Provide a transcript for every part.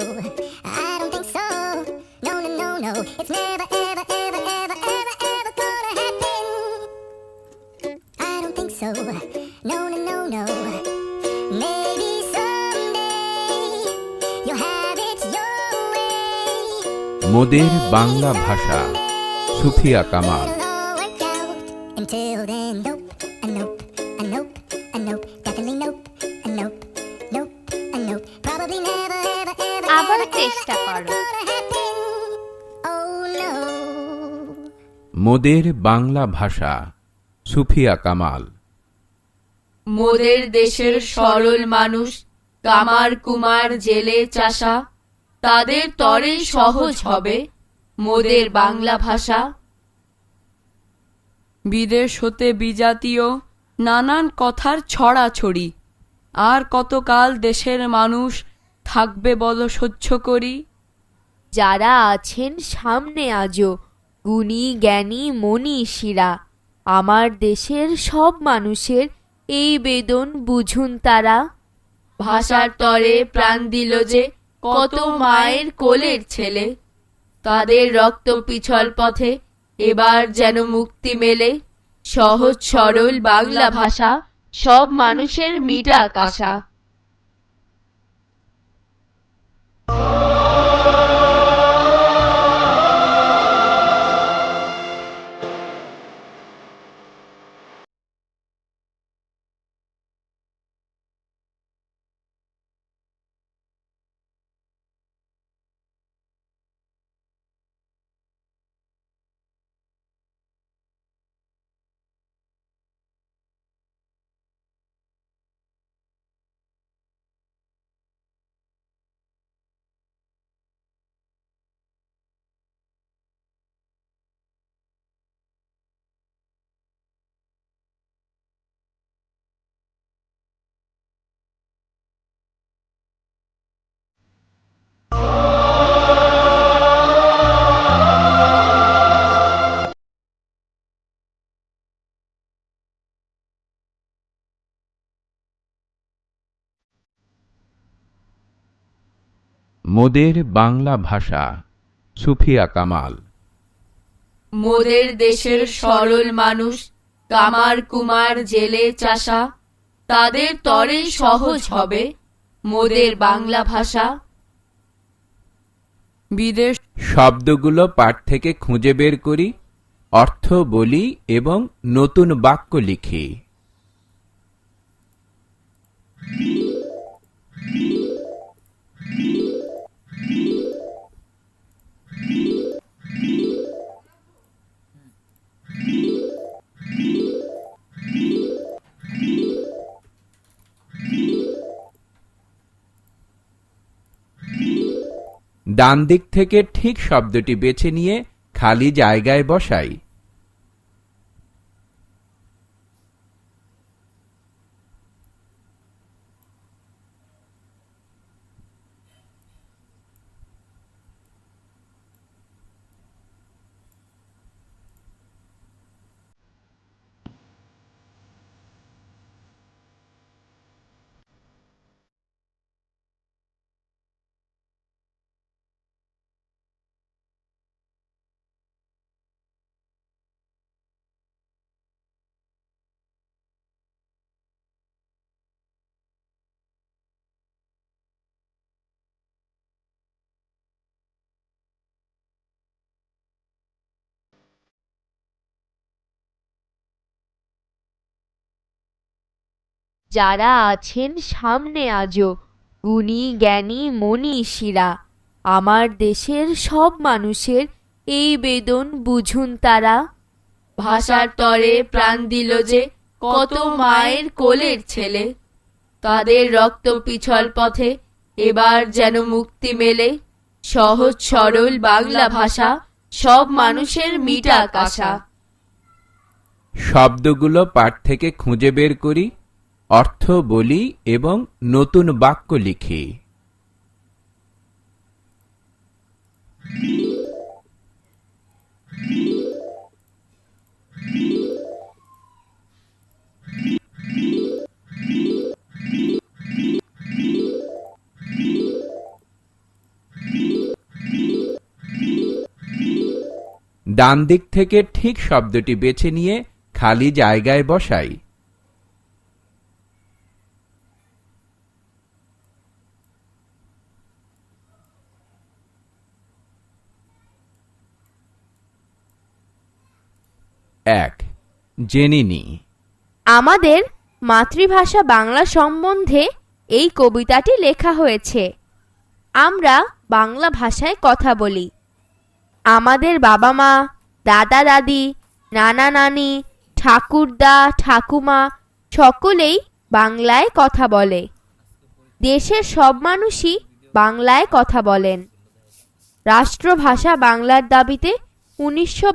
I think so. No, no, I don't think so. No, no, no, no. Maybe someday you'll have it your way. মোদের বাংলা ভাষা Sufia Kamal Until then, nope, a nope, a nope, a nope, definitely nope, a nope. Ever, চেষ্টা করো। মোদের বাংলা ভাষা সুফিয়া কামাল মোদের দেশের সরল মানুষ কামার কুমার জেলে চাষা তাদের তরে সহজ হবে মোদের বাংলা ভাষা বিদেশ হতে বিজাতীয় নানান কথার ছড়াছড়ি আর কতকাল দেশের মানুষ থাকবে বল সহ্য করি। যারা আছেন সামনে আজও গুণী জ্ঞানী মনীষীরা আমার দেশের সব মানুষের এই বেদন বুঝুন তারা। ভাষার তরে প্রাণ দিল যে কত মায়ের কোলের ছেলে। তাদের রক্ত পিছল পথে এবার যেন মুক্তি মেলে। সহজ সরল বাংলা ভাষা সব মানুষের মিটা কাশা মোদের বাংলা ভাষা সুফিয়া কামাল। মোদের দেশের সরল মানুষ কামার কুমার জেলে চাষা তাদের তরে সহজ হবে মোদের বাংলা ভাষা। বিদেশ শব্দগুলো পাঠ থেকে খুঁজে বের করি অর্থ বলি এবং নতুন বাক্য লিখি। ডান দিক থেকে ঠিক শব্দটি বেছে নিয়ে খালি জায়গায় বসাই। যারা আছেন সামনে আজও, গুণী, জ্ঞানী মনীষীরা আমার দেশের সব মানুষের এই বেদন বুঝুন তারা। ভাষার তরে প্রাণ দিল যে কত মায়ের কোলের ছেলে। তাদের রক্ত পিছল পথে এবার যেন মুক্তি মেলে। সহজ সরল বাংলা ভাষা সব মানুষের মিটা কাশা শব্দগুলো পাঠ থেকে খুঁজে বের করি। অর্থ বলি এবং নতুন বাক্য লিখি। ডান দিক থেকে ঠিক শব্দটি বেছে নিয়ে খালি জায়গায় বসাই। এক, জেনে নি। আমাদের মাতৃভাষা বাংলা সম্বন্ধে এই কবিতাটি লেখা হয়েছে। আমরা বাংলা ভাষায় কথা বলি। আমাদের বাবা মা দাদা দাদি নানা নানি ঠাকুরদা, ঠাকুমা সকলেই বাংলায় কথা বলে। দেশের সব মানুষই বাংলায় কথা বলেন। রাষ্ট্রভাষা বাংলার দাবিতে উনিশশো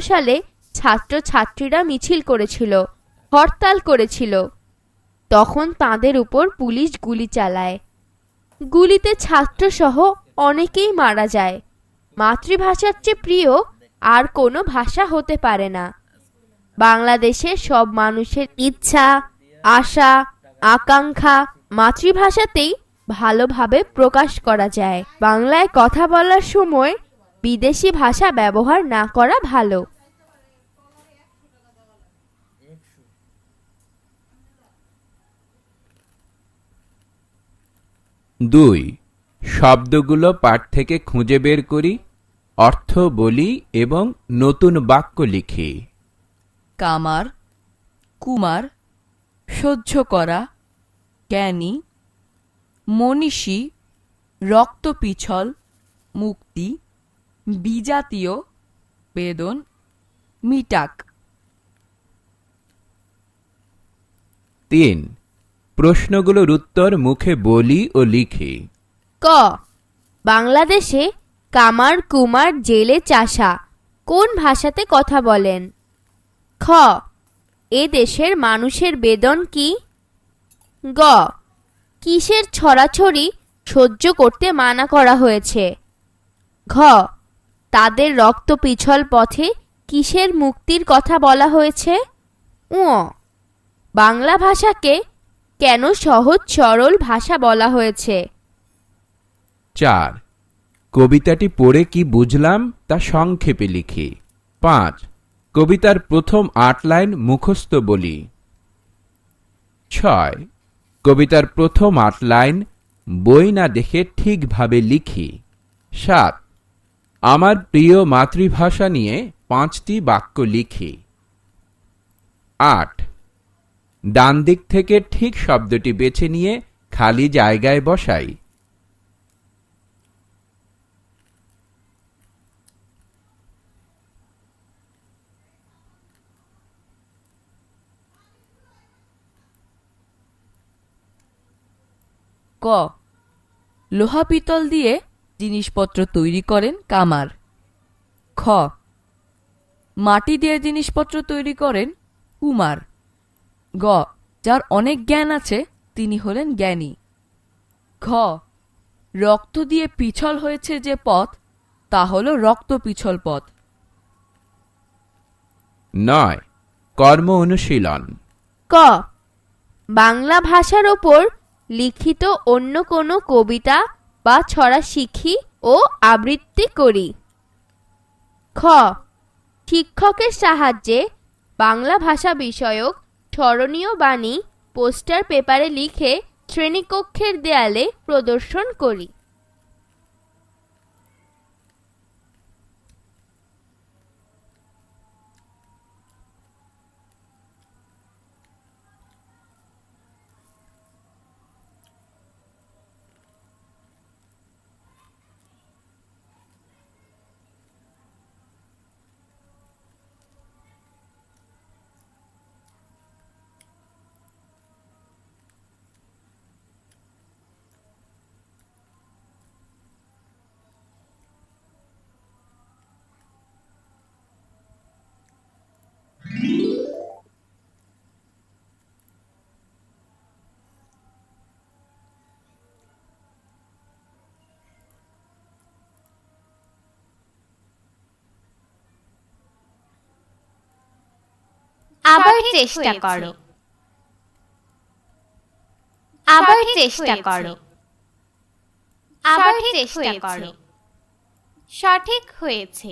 সালে ছাত্রছাত্রীরা মিছিল করেছিল, হরতাল করেছিল। তখন তাদের উপর পুলিশ গুলি চালায়। গুলিতে ছাত্রসহ অনেকেই মারা যায়। মাতৃভাষার চেয়ে প্রিয় আর কোনো ভাষা হতে পারে না। বাংলাদেশের সব মানুষের ইচ্ছা, আশা, আকাঙ্ক্ষা মাতৃভাষাতেই ভালোভাবে প্রকাশ করা যায়। বাংলায় কথা বলার সময় বিদেশি ভাষা ব্যবহার না করা ভালো। দুই শব্দগুলো পাঠ থেকে খুঁজে বের করি অর্থ বলি এবং নতুন বাক্য লিখি। কামার কুমার সহ্য করা জ্ঞানী মনীষী রক্তপিছল মুক্তি বিজাতীয় বেদন মিটাক। তিন প্রশ্নগুলোর উত্তর মুখে বলি ও লিখি। ক। বাংলাদেশে কামার কুমার জেলে চাষা কোন ভাষাতে কথা বলেন? খ। এ দেশের মানুষের বেদন কি? গ। কিসের ছড়াছড়ি সহ্য করতে মানা করা হয়েছে? ঘ। তাদের রক্ত পিছল পথে কিসের মুক্তির কথা বলা হয়েছে? উ বাংলা ভাষাকে কেন সহজ সরল ভাষা বলা হয়েছে? চার। কবিতাটি পড়ে কি বুঝলাম তা সংক্ষেপে লিখি। পাঁচ। কবিতার প্রথম আট লাইন মুখস্থ বলি। ছয়। কবিতার প্রথম আট লাইন বই না দেখে ঠিকভাবে লিখি। সাত। আমার প্রিয় মাতৃভাষা নিয়ে পাঁচটি বাক্য লিখি। আট। ডান দিক থেকে ঠিক শব্দটি বেছে নিয়ে খালি জায়গায় বসাই। ক। লোহা পিতল দিয়ে জিনিসপত্র তৈরি করেন কামার। খ। মাটি দিয়ে জিনিসপত্র তৈরি করেন কুমার। গ যার অনেক জ্ঞান আছে তিনি হলেন জ্ঞানী। ঘ রক্ত দিয়ে পিছল হয়েছে যে পথ তা হল রক্ত পিছল পথ। নয় কর্ম অনুশীলন। ক বাংলা ভাষার ওপর লিখিত অন্য কোনো কবিতা বা ছড়া শিখি ও আবৃত্তি করি। খ শিক্ষকের সাহায্যে বাংলা ভাষা বিষয়ক স্মরণীয় বাণী পোস্টার পেপারে লিখে শ্রেণীকক্ষের দেয়ালে প্রদর্শন করি। আবার চেষ্টা করো। আবার চেষ্টা করো। আবার চেষ্টা করো। সঠিক হয়েছে।